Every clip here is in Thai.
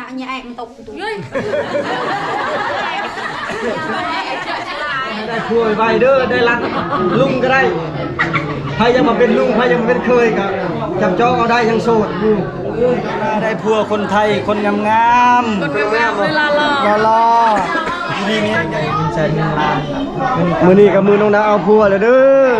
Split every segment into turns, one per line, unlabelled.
nhà nhà em tục tụi
ได้ครัวไวเด้อได้รักลุงก็ได้ใครยังมาเป็นลุงใครยังมาเป็นเคยกับจับจองเอาได้ยังโสดอยู่ได้ผัวคนไทยคนงามงามคนงามเวลารอรอดีนี้ใช่มือนี้กับมือน้องดาวเอาผัวเลยเด้อ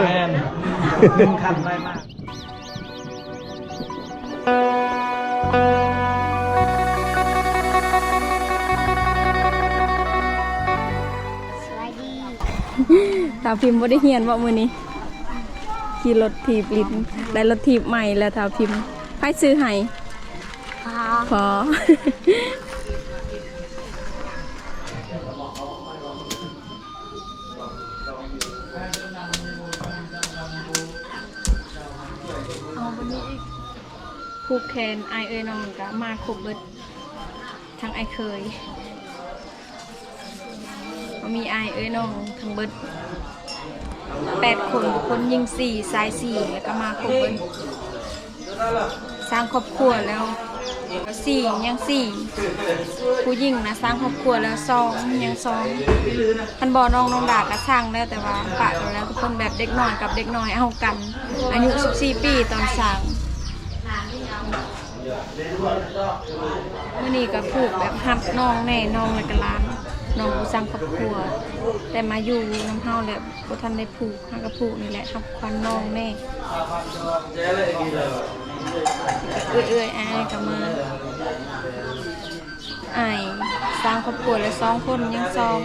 าก
สาวพิมพ์บ่ได้เฮียนว่ามื้อนี้ขี่รถถีบลิ้นได้รถถีบใหม่แล้วสาวพิมพ์ใครซื้อให้
à
พอเอาวันนี้อีกผูกแขนไอายเอ้ยน้องก็มาครบเบิดทั้งไอายเคยมีไอายเอ้ยน้องทั้งเบิด แปดคนคนยิงสี่สายสี่แล้วก็มาครบเบิดสร้างครอบครัวแล้วสี่ยังสี่ผู้หญิงนะสร้างครอบครัวแล้วสองยังสองพันบอน้องน้องดาก็สร้างแล้วแต่ว่าปะกันแล้วทุกคนแบบเด็กน้อยกับเด็กน้อยเอากัน อายุ14ปีตอนสร้างเมื่อนี้ก็ผูกแบบหับน้องแน่น้องแล้วก็ร้าน น้องผู้สร้างครอบครัว แต่มาอยู่น้ำเฮาแล้วบ่ทันได้ผูกหักกระผูกนี่แหละหับควันน้องแน่เอื้อยเอื้อยๆอ้ายก็มาอ้ายสร้างครอบครัวแล้วสองคนยังสอง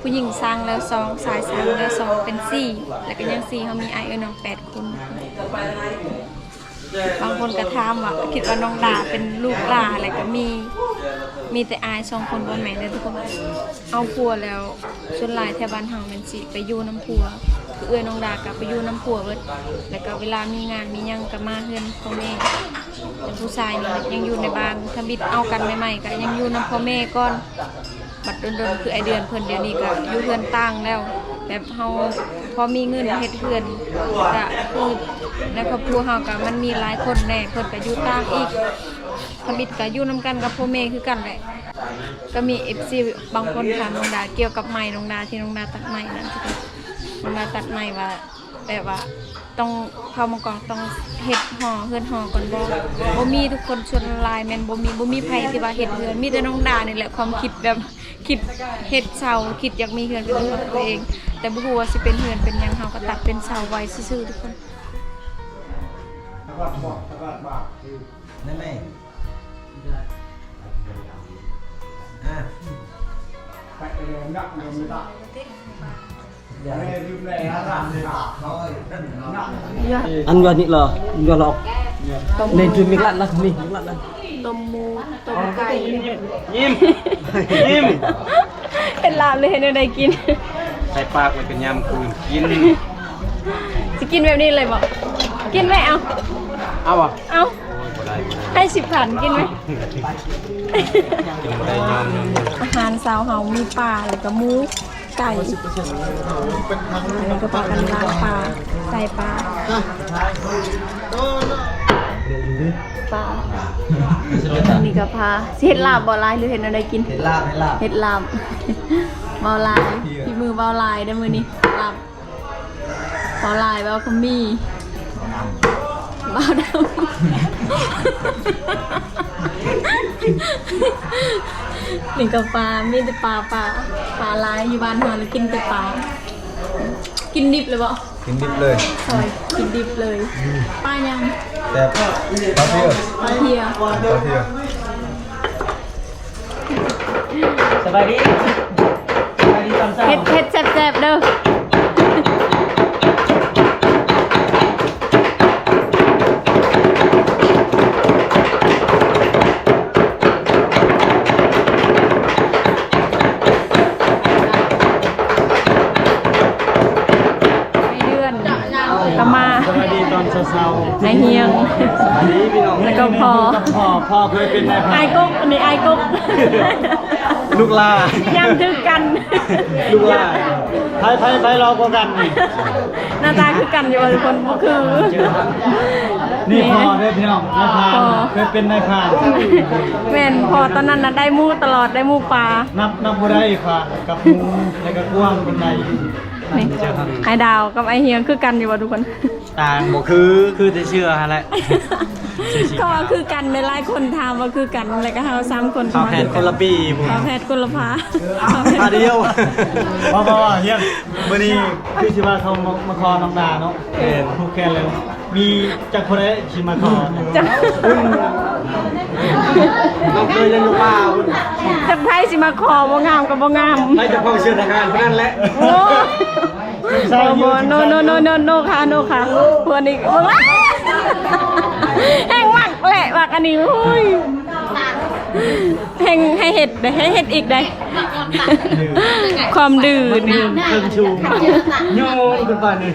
ผู้หญิงสร้างแล้วสองสายสร้างแล้วสองเป็นสี่แล้วก็ยังสี่เขามีไอ้เอ้ยน้องแปดคนบางคนก็ถามว่าคิดว่าน้องดาเป็นลูกลาอะไรก็มี มีแต่อายสองคนบ่แม่เลยทุกคนเอาผัวแล้วส่วนหลายแถวบ้านเฮาแม่นสิไปอยู่น้ำผัวคือเอื้อน้องดาก็ไปอยู่น้ำผัวเบิดแล้วก็เวลามีงานมียังก็มาเฮือนพ่อแม่แต่ผู้ชายนี่ยังอยู่ในบ้านถ้าบิดเอากันใหม่ๆก็ยังอยู่น้ำพ่อแม่ก่อนบัดเดินๆคือไอเดือนเพิ่นเดี๋ยวนี้ก็อยู่เฮือนตั้งแล้วแบบเฮาพอมีเงินเฮ็ดเฮือนก็คือในครอบครัวเฮาก็มันมีหลายคนแน่เพิ่นก็อยู่ตั้งอีก ทำอิดก็อยู่นํกันกับพ่อแม่คือกันแหละก็มี FC บางคนถามน้องดาเกี่ยวกับไม้น้องดาที่น้องดาตัดไม้นั่นทุกคนน้องดาตัดไม้ว่าแบบว่าต้องเข้ามาก่อนต้องเฮ็ดห่อเฮือนห่อก่อนบ่บ่มีทุกคนชวนลายแมนบ่มีบ่มีไผที่ว่าเฮ็ดเฮือนมีแต่น้องดานี่แหละความคิดแบบคิดเฮ็ดเสาคิดอยากมีเฮือนเป็นของตัวเอง แต่บ่ฮู้ว่าสิเป็นเฮือนเป็นหยังเฮาก็ตัดเป็นเสาไว้ซื่อๆทุกคน
ได้ไหมอะ
ăn vào nhị lò vào lọc
ต้ม
nên chuyên miếng lặn lắm mình miếng lặn lắm
ต้มหมูต้มไก่
ยิ้มยิ้ม
เฮ็ดลาบเลยเฮ็ดแนวใดกิน
ใส่ปากไว้เป็นยำคืนกิน
จะกินแบบนี้เลยบอกกินไหมเอา
เอาอะ
เอา ให้สิบผ่านกินไหม
กินได้ยำ
อาหารสาวเฮามีปลาแล้วก็หมูไก่อันนี้ก็ปลากันล้างปลาใส่ปลาปลาอันนี้ก็ปลาสิเห็ดลาบบ่ลายหรือเห็ดอะไรกิน
เห็ดลาบเห็ดลาบ
เห็ดลาบเบาลายพี่มือเบาลายได้อมือนี้ลาบเบาลายเบาขมีเบาดำนี่ก็ปลามีแต่ปลาปลาปลาลายอยู่บ้านเฮาแล้วกินแต่ปลา กินดิบเลยบ่
กินดิบเลย
ซอยกินดิบเลยปลายัง
แต่ปลาเพียว
ปลาเทีย
ปลาเพียว
สบายดีสบายดีตอนเช้า
เผ็ดเผ็ดแซ่บๆเด้อ ก็มา
สบายดีตอนเช้า
ไอเฮียง
อันนี้พี่น้อง
แล้วก็พอ
พ่อพ่อเคยเป็นนายพ
ไอ้
ราน
กุ๊กอันนี้ไอ้กุ๊ก
ลูกลา
ย่ำทึกกัน
ลูกลา
ไพ่ไพ่ไพ่รอกว่ากันนี่
หน้าตาคือกันอยู่ว่าทุกคนบ่คือ
นี่พ่อเด้อพี่น้องนายพราน
พ่อ
เคยเป็นนายพราน
แม่นพอตอนนั้นน่ะได้หมูตลอดได้หมูปลา
นับนับบ่ได้ค่ะกับหมูแล้วก็กว้างเป็นได
นี่ไอ้ดาวกับไอ้เฮียงคือกันอยู่ว่าทุกคน
ต่างบ่คือคือจะเชื่อฮะแหละ
ก็ว่าคือกันในหลายคนถามว่าคือกันแล้วก็เฮาสามคน
ข้าวแผ่นคนละปีผม
ข้าวแพทย์กุลภา
อาเดียว
เพราะว่าเฮียมื้อนี้คือสิว่าเขามามาคอน้องดาเนาะ
เห็น
ผูกแขนเลยมีจักคนได้สิมาคอ
จัก
น้องเคยยังอยู่ป่าคุณ
จักไผสิมาขอบ่งามก็บ่งาม
ให้เจะพ้าของเชื่อทางการเพราะนั่นแหละ
โอ้โอ้โหโนโนโนโนโนค่ะโนค่ะพวกนี้ว้ายแห้งมากแหละมากอันนี้โอ้ยแห้งให้เห็ดได้ให้เห็ดอีกได้ความดื้อนี่
เครื่องชูโยนขึ้นไปนี่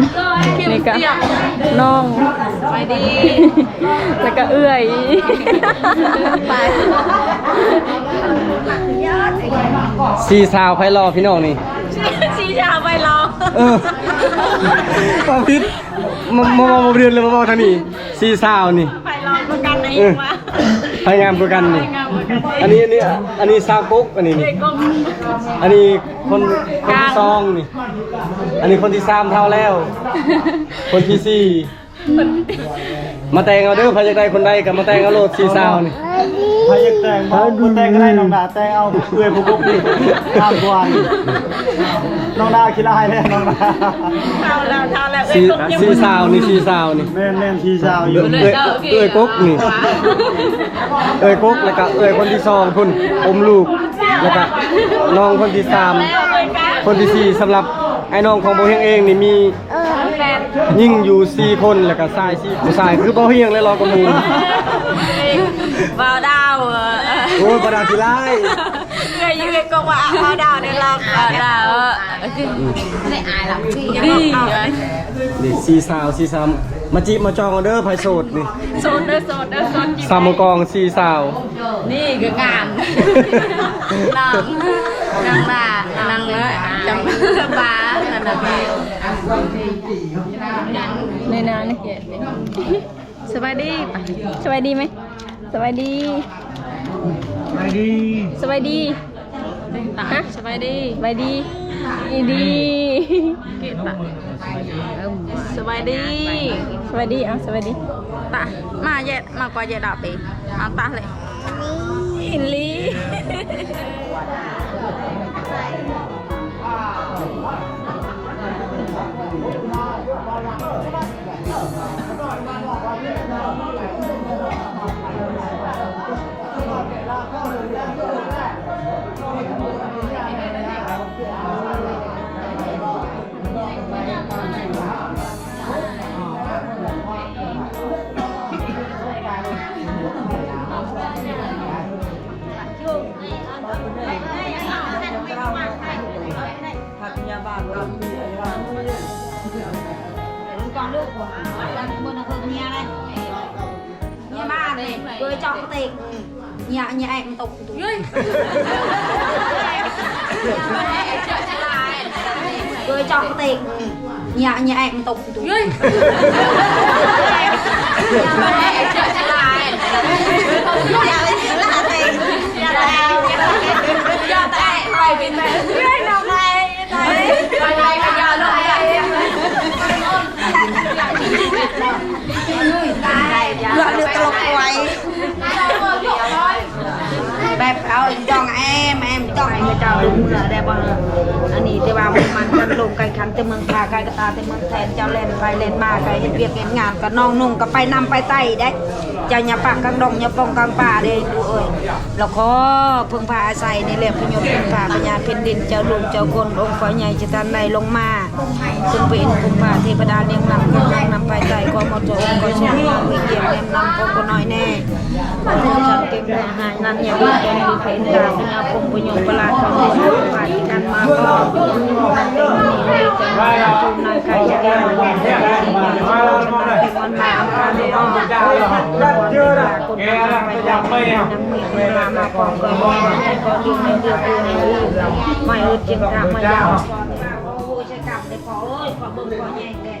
นี่ก็น้องไปดี แล้วก็เอื้อยไป
สี่สาวไพรอพี่น้องนี่
ชี้ชาไปรอ
เออความพิษมามามาเรียนเลยมาบอกทางนี้สี่สาวนี่
ไปรอประกันไหน
เออ
วะ
พยายามประกันนี่
งามประกัน
อันนี้อันนี้อันนี้ซาวกุ๊กอันนี้นี่
เด็กก็
อันนี้คนคนที่สองนี่ อันนี้คนที่สามเท่าแล้ว คนที่สี่มาแต่งเอาเด้อพายากได้คนใดกับมาแต่งเอาโลดสี่สาวนี่
ใครอยากแต่งบ่บ่แต่งก็ได้น้องดาแต่งเอาเอื้อยผู้ปุ๊บนี่ตามกวนน้องดาคิดลายแล้วน้องดา
เท่าแล้วเท่าแล้วเอ้ย
สี่
กบยัง
สี่สาวนี่สี่สาวนี่
แม่นแม่นทีสาวอ
เอื้
ยู่
อยเอื้อยเอื้อยกุ๊กนี่เอ้ยกุ๊กแล้วก็เอ้ยคนที่สองพุ่นอมลูกแล้วก็น้องคนที่สามคนที่สี่สำหรับไอ้น้องของโบเฮียงเองนี่มี
แฟน
ยิ่งอยู่สี่คนแล้วก็ชายสี่ผู้ชายคือโบเฮียงเลยรอกระมูล
วาวดาวเออ
โอ้ยประดาทีไราย
เอ้ยยืนก็ว่าวาวดาวในล็อกวาวดาวเออ
ไม่อายหรอกพี่
ดี
นี่สี่สาวสี่สามมาจีบมาจองเอาเด้อไพโสดนี่
โซนเด้อโซนเด้อโซน
สามมกองสี่สาว
นี่คืองานนางนางน่ะนางเนอะจำบ้านั่นน่ะพี่ในนานี่สบายดีสบายดีไหมส บายดี
ไปดี
สบายดีฮะสบายดีสบายดีอีดีสบายดีสบายดีอะสบายดี
ตะมาเย็ดมากกว่าเย็ดดอกปีเอาตาเลย
อินลี
เกยจอกติก nhà nhà em tục tụi cười cho tiền nhà nhà em tục tụi Gọi được tao quay แบบ เอาจองแอมแอมจองเจ้าลุงเหรอได้บ่อันนี้แต่ว่ามันกันลงกันคันแต่เมืองพาไกลกตาแต่เมืองแทนเจ้าเล่นไปเล่นมาไกลเฮ็ดเวียกเฮ็ดงานก็น้องนุ่งก็ไปนำไปไต้ได้เจ้าอย่าปากกลางดงอย่าปองกลางป่าเด้ดูเอ้ยแล้วก็พึ่งพาอาศัยในแหละพยศพึ่งพาปัญญาแผ่นดินเจ้าลุงเจ้าคนองค์ฟ้าใหญ่จะทันใดลงมาซึ่งเป็นคุมพาเทพดาเลี้ยงนำก็นำไปไต้ก็หมดจะองค์ก็ช่วยมีเกียรติแนมนำก็ก็น้อยแน่ นเก่งแน่หายนั้นอย่าวิ่งแกนดีเพนดาเป็นอาคมปุญญประหลาดของเราฝ่ายกันมาก็ชุมนายไก่จะเรียกว่าแม่ที่มันมามันมาการในอ้อมเยอะนะคนทำไปยังไม่ยังมีมามาก่อนก็บอกให้ก็ดีในเดือนในเรื่องไม่อึดจิตกรรมไม่ยาวโอ้ยจะกลับได้พอเอ้ยขอบิ่งขอแย่งแดด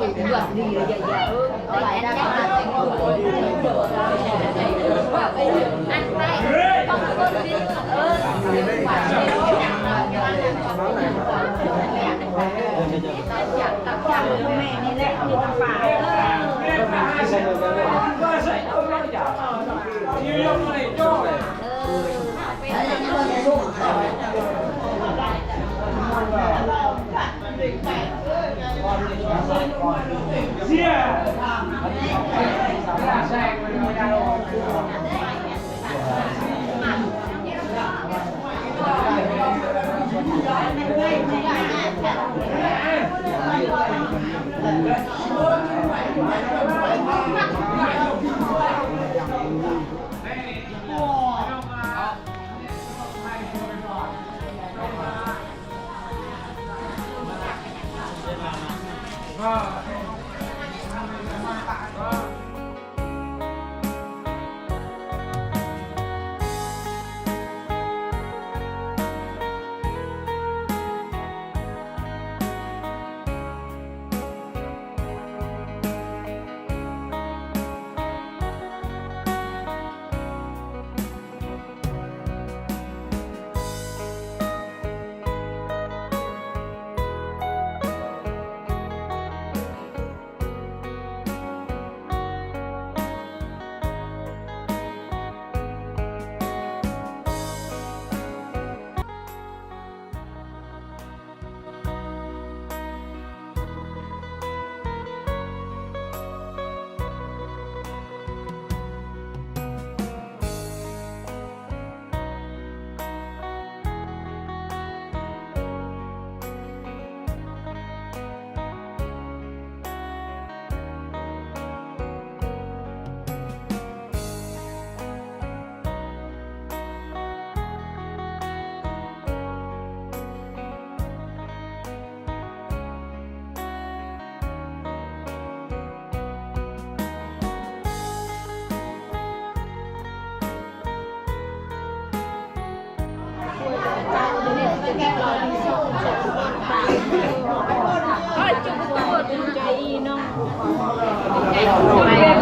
อน
หรือโอหนวด
แม่นี่แหละอยู่ทาง ป่า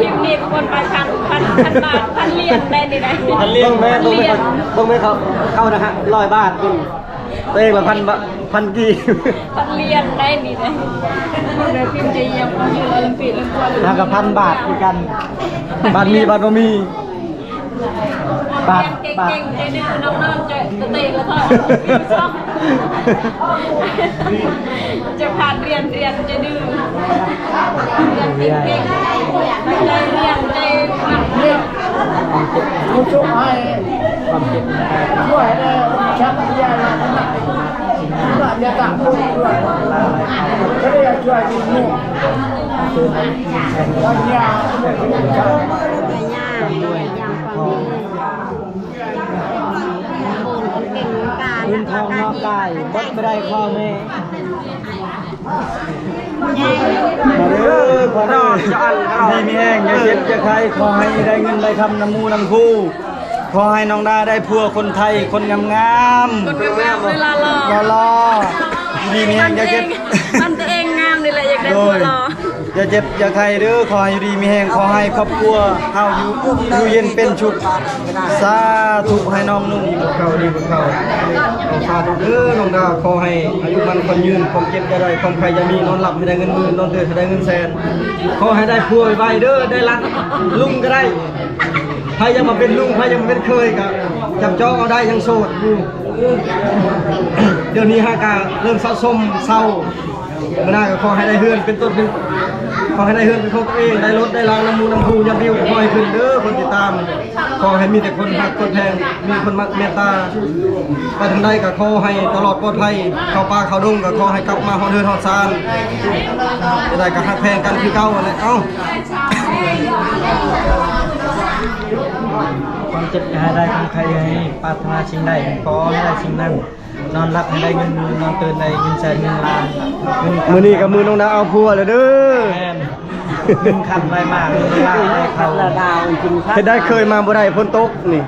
พิมพ์นี่คนไปพันพันพันบาทพันเหรียญได้ดีได้
พันเลี้ยงแม่ต้องไปต้องไปเขาเข้านะฮะร้อยบาทคุณตัวเองละพันพันกี่
พันเหรียญได้ดีได้คนเลยพิมพ์จะยังอยู่โอลิมปิกแล้วกลัวเลย
ทางกับพันบาทคือกัน
บาทมีบาทบ่มี
บาท
เก่
บาท
งๆใจดื้อน้องๆจะ แล้วก็จะผ่านเรียนเรียนจะดื้อเรียนเก่งใจเรียนใจหนักเรียน
ผู้ช่วยให้ความเจ็บช่วยได้ชักยาละนะน่าจะต่างคนช่วยก็ได้ช่วยดีนู่วันยา
ไปย่างย่างความดีคนเก่งการ
เงิ นทองนอกกายบดไม่ได้ข้อแม่มาเด้อพอเด้อดีมีแห้งอย่าเจ็บอย่าใครขอให้ได้เงินได้คำน้ำมูน้ำคู่ ขอให้น้องดาได้พัวคนไทยคนงามงาม
คนงามๆเวลาหล่อ
รอรอดีมีแห้งอย่าเจ็บ
มันตัวเองงามนี่แหละอยากได้
โด
ตัวยหล่อ
อย่าเจ็บอย่าใครเด้อขอให้ดีมีแห้งขอให้ครอบครัวเฮาอยู่อยู่เย็นเป็นชุกสาธุให้น้องนุ่ง
เข้าดีกว่าเข้าเอาสาธุเด้อน้องดาขอให้อายุมันคนยืนความเจ็บจะได้ความใครจะมีนอนหลับให้ได้เงินหมื่นนอนตื่นให้ได้เงินแสนขอให้ได้ผัวไวๆเด้อได้รักลุงก็ได้ใครยังมาเป็นลุงใครยังมาเป็นเคยก็จับจองเอาได้ยังโสดอยู่เดี๋ยวนี้ฮากาเริ่มเศร้าส้มเศร้าเมื่อหน้าก็ขอให้ได้เฮือนเป็นต้นเป็น อให้ได้เฮือนเป็นของตัวเองได้รถได้รางน้ำมูน้ำพูยาบิวคอยขึ้นเด้อคนติดตาม ขอให้มีแต่คนรักคนแพงมีคนมักเมตตาไปทางใดก็ขอให้ตลอดปลอดภัยเข้าป่าเข้าดงก็ขอให้กลับมาหอดเฮือนหอดซานได้ก็ฮักแพงกันคือเก่าเนแหละเอ้า
ความเจ็บอย่าให้ได้ความใครให้ปรารถนาสิ่งใดขอให้ได้สิ่งนั้น นอนหลับให้ได้เงินนอนตื่นได้เงินแสนเงินล้านเงิน
มือนี้กับมือน้องดาวเอาพัวเลยเด้อ
แม่นเงินคันไรมากเงินล้านได้เขา
เฮ็ดได้เคยมาบ่ได้พ้นตกนี่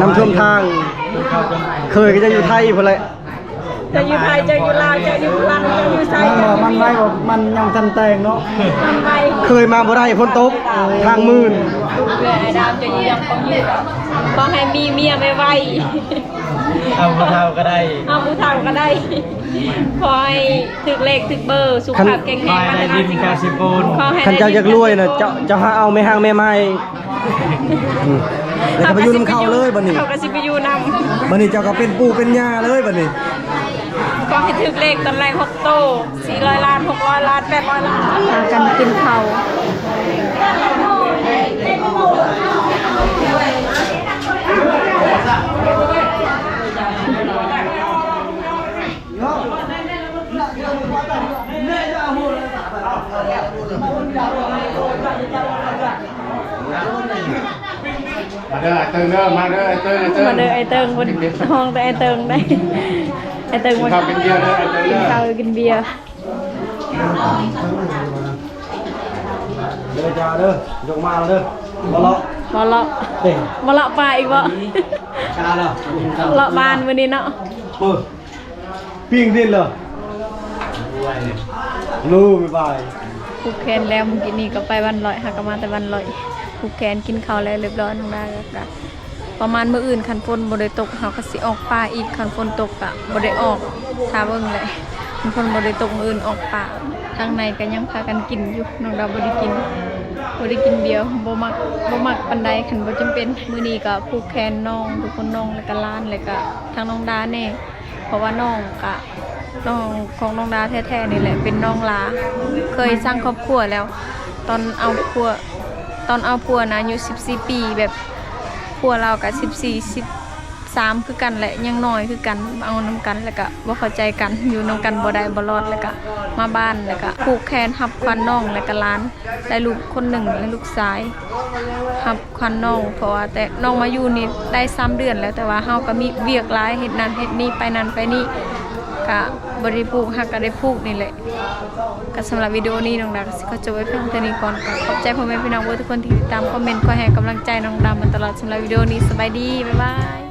นำท่วมทาง
เขาจน
เคยก็จะอยู่ไทยพุ่นแหละ
จะอยู่ไทยจะอยู่ลาวจะอยู่พลังจะอยู่ไซ
มันบอกมันไว้บอกมันยังทันแต่งเนาะ
มันไป
เคยมาบ่ได้พ้นตกทางมื่น
เพื่อไอ้ดาวจะอยู่ยังคงอยู่ขอให้มีเมียไม่ไหว
เอาผู้เท่าก็ได้
เอาผู้เฒ่าก็ได้ขอให้ถึกเลขถึกเบอร์ สุขภาพแข็ง
ค
แร
องยได้ดินกาสิปูน
ขั
นเจ้าอยากรวยนะเจ้าเจ้าหาเอาแม่ห้างแม่ไม้อืมแล้วก็ไปยู่นเขาเลยบัดนี้
เขาก็สิไปอยู่นำ
บัดนี้เจ้าก็เป็นปูเป็นยาเลยบัดนี้
ก็ให้ถึกเลขตอนแรกหกโต400ล้าน600ล้าน800ล้านพากันกินเข้า
มาเด้อไอ้เติงเด้อมาเด้อไอ้เติงไอ้เติง
มาเด้อไอ้เติงบนห้องแต่ไอ้เติงได้ไอ้เติง
กิน
มา
ข้าวกินเบียร์เด้อไอ้เติง
กิ
เด้
น
อ
ข้าวกินเบียร์
เด้อจ้าเด้อยกมาเอาเด้อ บ่เลาะ
มาเลาะ
เด้
มาเลาะปลาอีกบ่
ชาแล้วกินข้าว
เลาะบ้านวันนี้เนาะ
เออปิ้งดินเหรอรู้บ๊ายบาย
ผูกแขนแล้วเมื่อกี้นี่ก็ไปวันลอยหากนมาแต่วันลอยผูกแขนกินข้าวแล้วเรียบร้อยน้องได้แล้วก็ประมาณมื้ออื่นคันฝนบ่ได้ตกเฮาก็สิออกป่าอีกคันฝนตกก็บ่ได้ออกถ้าเบิ่งเลยคันฝนบ่ได้ตกมื้ออื่นออกป่าทางในก็ยังพากันกินอยู่น้องดาวบ่ได้กิน บ่ได้กินเบียร์บ่มักบ่มักปานใดคันบ่จำเป็นมื้อนี้ก็ผูกแขนน้องทุกคนน้องแล้วก็ล้านแล้วก็ทางน้องดาแน่เพราะว่าน้องก็น้องของน้องดาแท้ๆนี่แหละเป็นน้องลาเคยสร้างครอบครัวแล้ว ตอนเอาพัวตอนเอาพัวนะอายุ14 ปีแบบพัวเรากั บ14 13คือกันแหละยังน้อยคือกันเอานํกันแล้วก็บ่เข้าใจกันอยู่นํกันบ่ได้บ่รอดแล้วก็มาบ้านแล้วก็ผูกแขนหับควันน้องแล้วก็ล้านได้ลูกคนหนึ่งและลูกชายหับควันน้องเพราะว่าแต่น้องมาอยู่นี่ได้3เดือนแล้วแต่ว่าเฮาก็มีเวียกหลายเฮ็ดนั่นเฮ็ดนี่ไปนั่นไปนี่ก็บ่ได้ผูกหักก็ได้ผูกนี่แหละก็สำหรับวิดีโอนี้น้องดาก็สิขอจบไว้เพียงเท่านี้ก่อนขอบใจพ่อแม่พี่น้องทุกคนที่ติดตามคอมเมนต์คอยให้กำลังใจน้องดามาตลอดสำหรับวิดีโอนี้สบายดี บ๊ายบาย